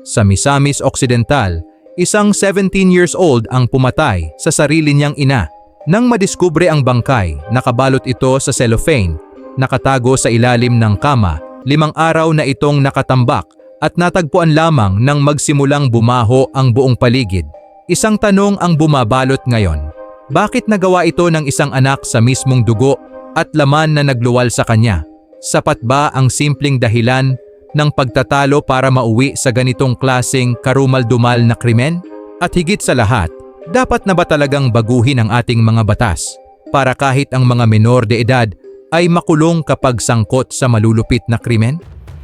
Sa Misamis Occidental, isang 17 years old ang pumatay sa sarili niyang ina. Nang madiskubre ang bangkay, nakabalot ito sa cellophane, nakatago sa ilalim ng kama, limang araw na itong nakatambak at natagpuan lamang nang magsimulang bumaho ang buong paligid. Isang tanong ang bumabalot ngayon. Bakit nagawa ito ng isang anak sa mismong dugo at laman na nagluwal sa kanya? Sapat ba ang simpleng dahilan ng pagtatalo para mauwi sa ganitong klaseng karumal-dumal na krimen? At higit sa lahat, dapat na ba talagang baguhin ang ating mga batas para kahit ang mga menor de edad ay makulong kapag sangkot sa malulupit na krimen?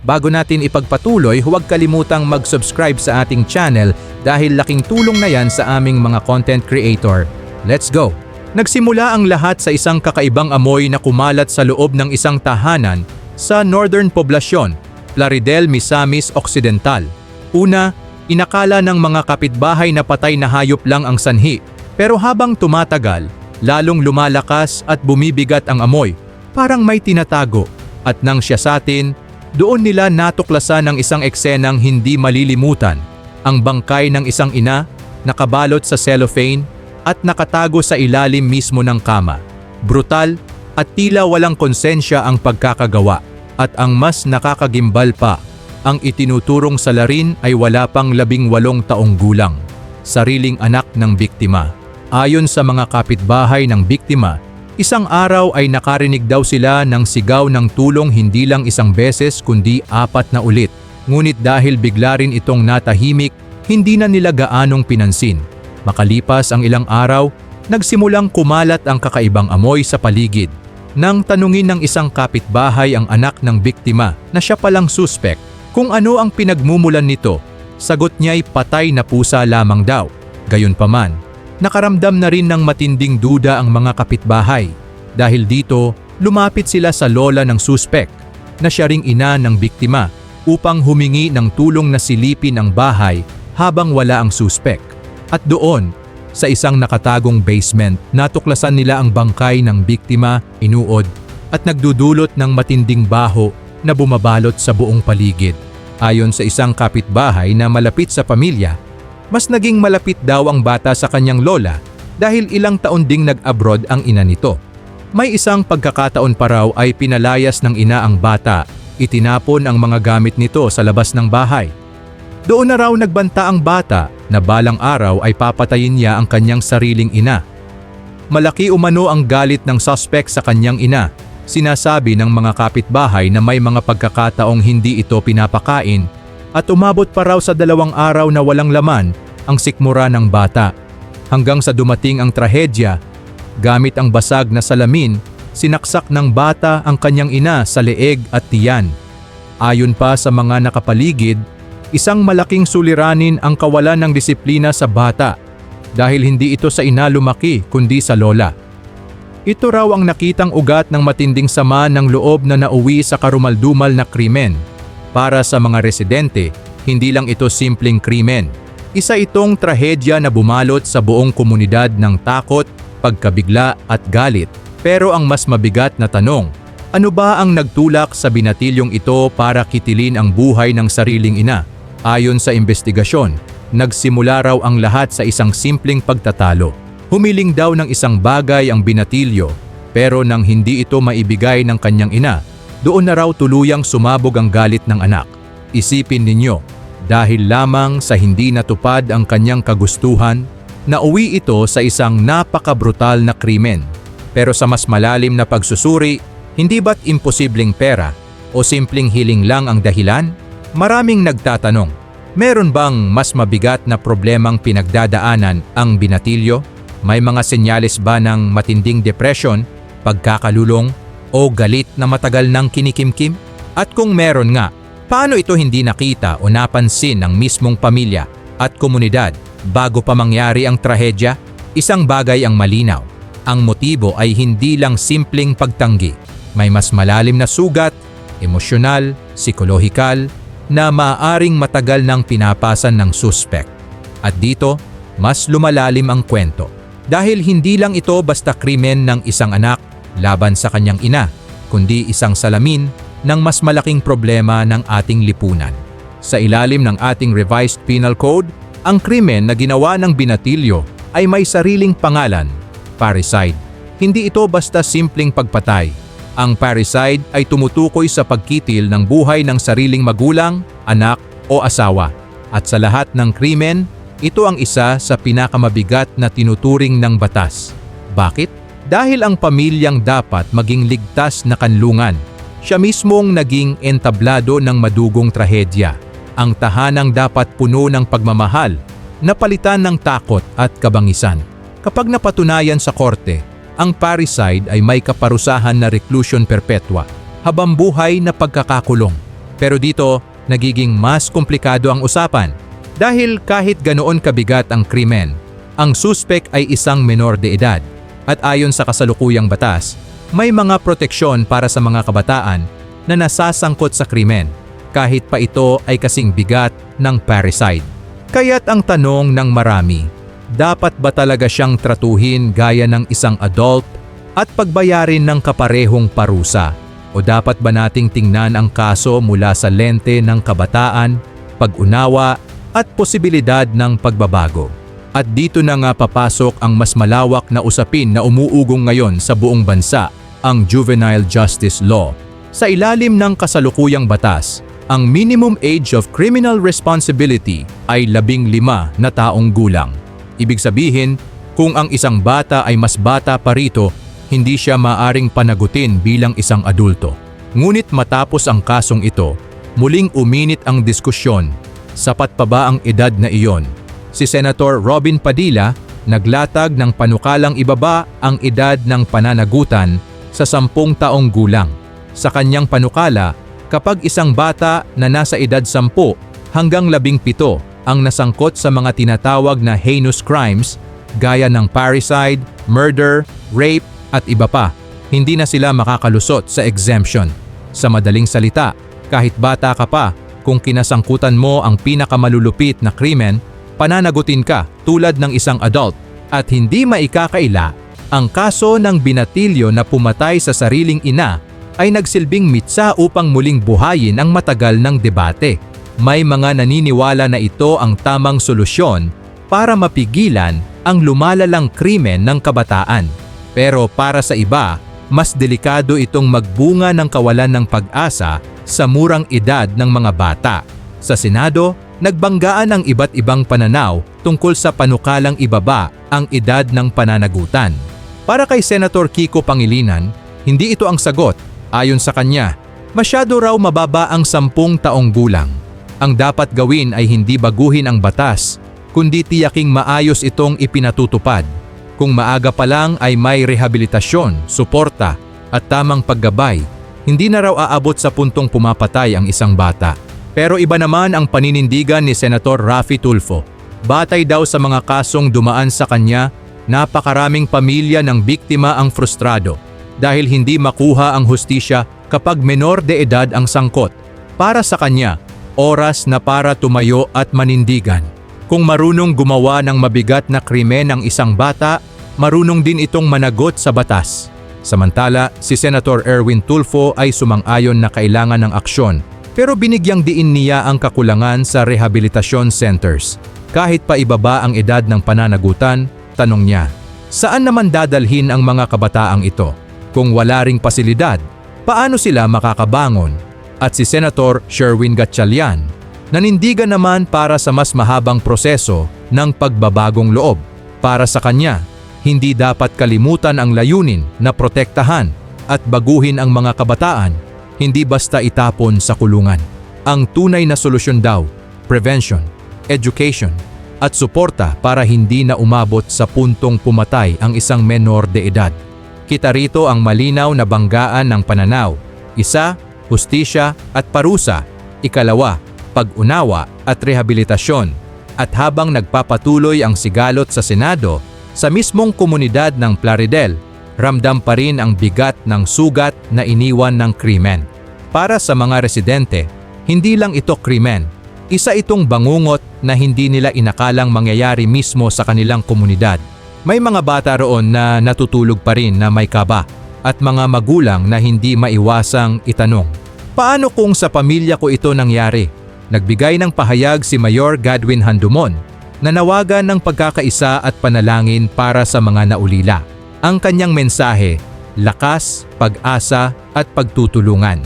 Bago natin ipagpatuloy, huwag kalimutang mag-subscribe sa ating channel dahil laking tulong na yan sa aming mga content creator. Let's go! Nagsimula ang lahat sa isang kakaibang amoy na kumalat sa loob ng isang tahanan sa northern poblasyon, Plaridel, Misamis Occidental. Una, inakala ng mga kapitbahay na patay na hayop lang ang sanhi. Pero habang tumatagal, lalong lumalakas at bumibigat ang amoy, parang may tinatago. At nang siya sa atin, doon nila natuklasan ng isang eksenang hindi malilimutan, ang bangkay ng isang ina, nakabalot sa cellophane at nakatago sa ilalim mismo ng kama. Brutal at tila walang konsensya ang pagkakagawa at ang mas nakakagimbal pa, ang itinuturong salarin ay wala pang labing walong taong gulang, sariling anak ng biktima. Ayon sa mga kapitbahay ng biktima, isang araw ay nakarinig daw sila ng sigaw ng tulong hindi lang isang beses kundi apat na ulit. Ngunit dahil bigla rin itong natahimik, hindi na nila gaanong pinansin. Makalipas ang ilang araw, nagsimulang kumalat ang kakaibang amoy sa paligid. Nang tanungin ng isang kapitbahay ang anak ng biktima na siya palang suspect kung ano ang pinagmumulan nito, sagot niya'y patay na pusa lamang daw. Gayunpaman, nakaramdam na rin ng matinding duda ang mga kapitbahay. Dahil dito, lumapit sila sa lola ng suspect na siya ring ina ng biktima upang humingi ng tulong na silipin ang bahay habang wala ang suspect. At doon, sa isang nakatagong basement, natuklasan nila ang bangkay ng biktima, inuod, at nagdudulot ng matinding baho na bumabalot sa buong paligid. Ayon sa isang kapitbahay na malapit sa pamilya, mas naging malapit daw ang bata sa kanyang lola dahil ilang taon ding nag-abroad ang ina nito. May isang pagkakataon pa raw ay pinalayas ng ina ang bata, itinapon ang mga gamit nito sa labas ng bahay. Doon na raw nagbanta ang bata na balang araw ay papatayin niya ang kanyang sariling ina. Malaki umano ang galit ng suspect sa kanyang ina. Sinasabi ng mga kapitbahay na may mga pagkakataong hindi ito pinapakain at umabot pa raw sa dalawang araw na walang laman ang sikmura ng bata. Hanggang sa dumating ang trahedya, gamit ang basag na salamin, sinaksak ng bata ang kanyang ina sa leeg at tiyan. Ayon pa sa mga nakapaligid, isang malaking suliranin ang kawalan ng disiplina sa bata dahil hindi ito sa ina lumaki kundi sa lola. Ito raw ang nakitang ugat ng matinding sama ng loob na nauwi sa karumaldumal na krimen. Para sa mga residente, hindi lang ito simpleng krimen. Isa itong trahedya na bumalot sa buong komunidad ng takot, pagkabigla at galit. Pero ang mas mabigat na tanong, ano ba ang nagtulak sa binatilyong ito para kitilin ang buhay ng sariling ina? Ayon sa investigasyon, nagsimula raw ang lahat sa isang simpleng pagtatalo. Humiling daw ng isang bagay ang binatilyo, pero nang hindi ito maibigay ng kanyang ina, doon na raw tuluyang sumabog ang galit ng anak. Isipin ninyo, dahil lamang sa hindi natupad ang kanyang kagustuhan, nauwi ito sa isang napakabrutal na krimen. Pero sa mas malalim na pagsusuri, hindi ba't imposibleng pera o simpleng hiling lang ang dahilan? Maraming nagtatanong, meron bang mas mabigat na problemang pinagdadaanan ang binatilyo? May mga senyales ba ng matinding depression, pagkakalulong, o galit na matagal nang kinikimkim? At kung meron nga, paano ito hindi nakita o napansin ng mismong pamilya at komunidad bago pa mangyari ang trahedya? Isang bagay ang malinaw. Ang motibo ay hindi lang simpleng pagtanggi. May mas malalim na sugat, emosyonal, psikolohikal, na maaaring matagal nang pinapasan ng suspect. At dito, mas lumalalim ang kwento. Dahil hindi lang ito basta krimen ng isang anak laban sa kanyang ina, kundi isang salamin ng mas malaking problema ng ating lipunan. Sa ilalim ng ating revised penal code, ang krimen na ginawa ng binatilyo ay may sariling pangalan, parricide. Hindi ito basta simpleng pagpatay. Ang parricide ay tumutukoy sa pagkitil ng buhay ng sariling magulang, anak o asawa. At sa lahat ng krimen, ito ang isa sa pinakamabigat na tinuturing ng batas. Bakit? Dahil ang pamilyang dapat maging ligtas na kanlungan. Siya mismong naging entablado ng madugong trahedya. Ang tahanang dapat puno ng pagmamahal, napalitan ng takot at kabangisan. Kapag napatunayan sa korte, ang parricide ay may kaparusahan na reclusion perpetua, habang buhay na pagkakakulong. Pero dito, nagiging mas komplikado ang usapan dahil kahit ganoon kabigat ang krimen, ang suspek ay isang menor de edad at ayon sa kasalukuyang batas, may mga proteksyon para sa mga kabataan na nasasangkot sa krimen kahit pa ito ay kasing bigat ng parricide. Kaya't ang tanong ng marami, dapat ba talaga siyang tratuhin gaya ng isang adult at pagbayarin ng kaparehong parusa? O dapat ba nating tingnan ang kaso mula sa lente ng kabataan, pag-unawa at posibilidad ng pagbabago? At dito na nga papasok ang mas malawak na usapin na umuugong ngayon sa buong bansa, ang Juvenile Justice Law. Sa ilalim ng kasalukuyang batas, ang minimum age of criminal responsibility ay labing lima na taong gulang. Ibig sabihin, kung ang isang bata ay mas bata pa rito, hindi siya maaring panagutin bilang isang adulto. Ngunit matapos ang kasong ito, muling uminit ang diskusyon, sapat pa ba ang edad na iyon? Si Senator Robin Padilla naglatag ng panukalang ibaba ang edad ng pananagutan sa sampung taong gulang. Sa kanyang panukala, kapag isang bata na nasa edad 10 hanggang 17 ang nasangkot sa mga tinatawag na heinous crimes gaya ng parricide, murder, rape at iba pa, hindi na sila makakalusot sa exemption. Sa madaling salita, kahit bata ka pa, kung kinasangkutan mo ang pinakamalulupit na krimen, pananagutin ka tulad ng isang adult at hindi maikakaila ang kaso ng binatilyo na pumatay sa sariling ina ay nagsilbing mitsa upang muling buhayin ang matagal ng debate. May mga naniniwala na ito ang tamang solusyon para mapigilan ang lumalalang krimen ng kabataan. Pero para sa iba, mas delikado itong magbunga ng kawalan ng pag-asa sa murang edad ng mga bata. Sa Senado, nagbanggaan ang iba't ibang pananaw tungkol sa panukalang ibaba ang edad ng pananagutan. Para kay Senator Kiko Pangilinan, hindi ito ang sagot Ayon sa kanya, masyado raw mababa ang sampung taong gulang. Ang dapat gawin ay hindi baguhin ang batas, kundi tiyaking maayos itong ipinatutupad. Kung maaga pa lang ay may rehabilitasyon, suporta at tamang paggabay, hindi na raw aabot sa puntong pumapatay ang isang bata. Pero iba naman ang paninindigan ni Senator Rafi Tulfo. Batay daw sa mga kasong dumaan sa kanya, napakaraming pamilya ng biktima ang frustrado dahil hindi makuha ang hustisya kapag menor de edad ang sangkot. Para sa kanya, oras na para tumayo at manindigan. Kung marunong gumawa ng mabigat na krimen ng isang bata, marunong din itong managot sa batas. Samantala, si Senator Erwin Tulfo ay sumang-ayon na kailangan ng aksyon pero binigyang diin niya ang kakulangan sa rehabilitasyon centers. Kahit pa ibaba ang edad ng pananagutan, tanong niya, saan naman dadalhin ang mga kabataang ito? Kung wala ring pasilidad, paano sila makakabangon? At si Senator Sherwin Gatchalian, nanindigan naman para sa mas mahabang proseso ng pagbabagong loob. Para sa kanya, hindi dapat kalimutan ang layunin na protektahan at baguhin ang mga kabataan, hindi basta itapon sa kulungan. Ang tunay na solusyon daw, prevention, education, at suporta para hindi na umabot sa puntong pumatay ang isang menor de edad. Kita rito ang malinaw na banggaan ng pananaw. Isa, hustisya at parusa. Ikalawa, pag-unawa at rehabilitasyon. At habang nagpapatuloy ang sigalot sa Senado, sa mismong komunidad ng Plaridel, ramdam pa rin ang bigat ng sugat na iniwan ng krimen. Para sa mga residente, hindi lang ito krimen, isa itong bangungot na hindi nila inakalang mangyayari mismo sa kanilang komunidad. May mga bata roon na natutulog pa rin na may kaba at mga magulang na hindi maiwasang itanong, paano kung sa pamilya ko ito nangyari? nagbigay ng pahayag si Mayor Gadwin Handumon na nawagan ng pagkakaisa at panalangin para sa mga naulila. Ang kanyang mensahe, lakas, pag-asa at pagtutulungan.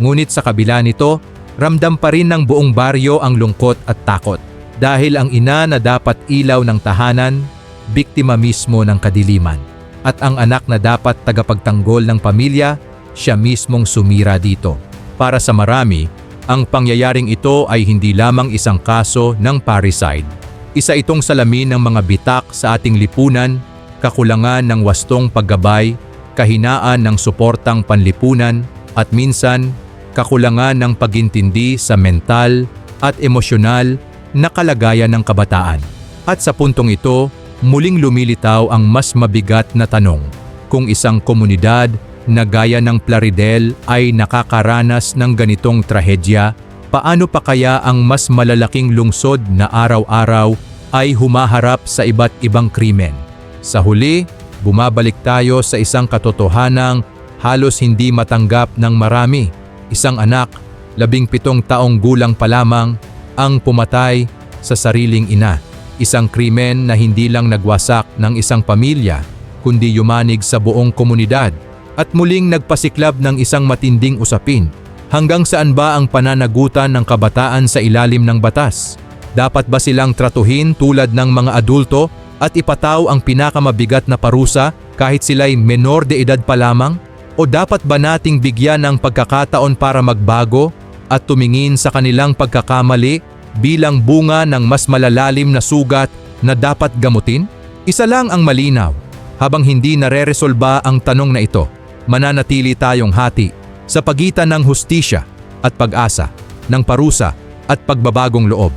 Ngunit sa kabila nito, ramdam pa rin ng buong baryo ang lungkot at takot. Dahil ang ina na dapat ilaw ng tahanan, biktima mismo ng kadiliman. At ang anak na dapat tagapagtanggol ng pamilya, siya mismong sumira dito. Para sa marami, ang pangyayaring ito ay hindi lamang isang kaso ng parricide. Isa itong salamin ng mga bitak sa ating lipunan, kakulangan ng wastong paggabay, kahinaan ng suportang panlipunan, at minsan, kakulangan ng pagintindi sa mental at emosyonal na kalagayan ng kabataan. At sa puntong ito, muling lumilitaw ang mas mabigat na tanong. Kung isang komunidad na gaya ng Plaridel ay nakakaranas ng ganitong trahedya, paano pa kaya ang mas malalaking lungsod na araw-araw ay humaharap sa iba't ibang krimen? Sa huli, bumabalik tayo sa isang katotohanang halos hindi matanggap ng marami. Isang anak, labing pitong taong gulang pa lamang, ang pumatay sa sariling ina. Isang krimen na hindi lang nagwasak ng isang pamilya, kundi yumanig sa buong komunidad at muling nagpasiklab ng isang matinding usapin. Hanggang saan ba ang pananagutan ng kabataan sa ilalim ng batas? Dapat ba silang tratuhin tulad ng mga adulto at ipataw ang pinakamabigat na parusa kahit sila'y menor de edad pa lamang? O dapat ba nating bigyan ng pagkakataon para magbago at tumingin sa kanilang pagkakamali bilang bunga ng mas malalalim na sugat na dapat gamutin? Isa lang ang malinaw, habang hindi nare-resolba ang tanong na ito, mananatili tayong hati sa pagitan ng hustisya at pag-asa, ng parusa at pagbabagong loob.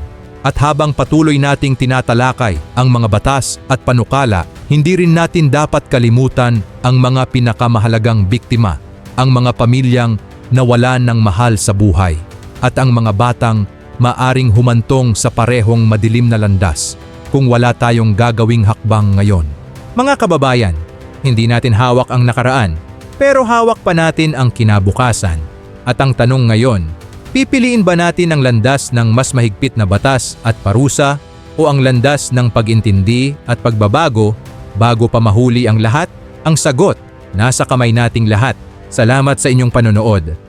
At habang patuloy nating tinatalakay ang mga batas at panukala, hindi rin natin dapat kalimutan ang mga pinakamahalagang biktima, ang mga pamilyang nawalan ng mahal sa buhay, at ang mga batang maaring humantong sa parehong madilim na landas kung wala tayong gagawing hakbang ngayon. Mga kababayan, hindi natin hawak ang nakaraan, pero hawak pa natin ang kinabukasan. At ang tanong ngayon, pipiliin ba natin ang landas ng mas mahigpit na batas at parusa o ang landas ng pag-intindi at pagbabago bago pa mahuli ang lahat? Ang sagot, nasa kamay nating lahat. Salamat sa inyong panonood.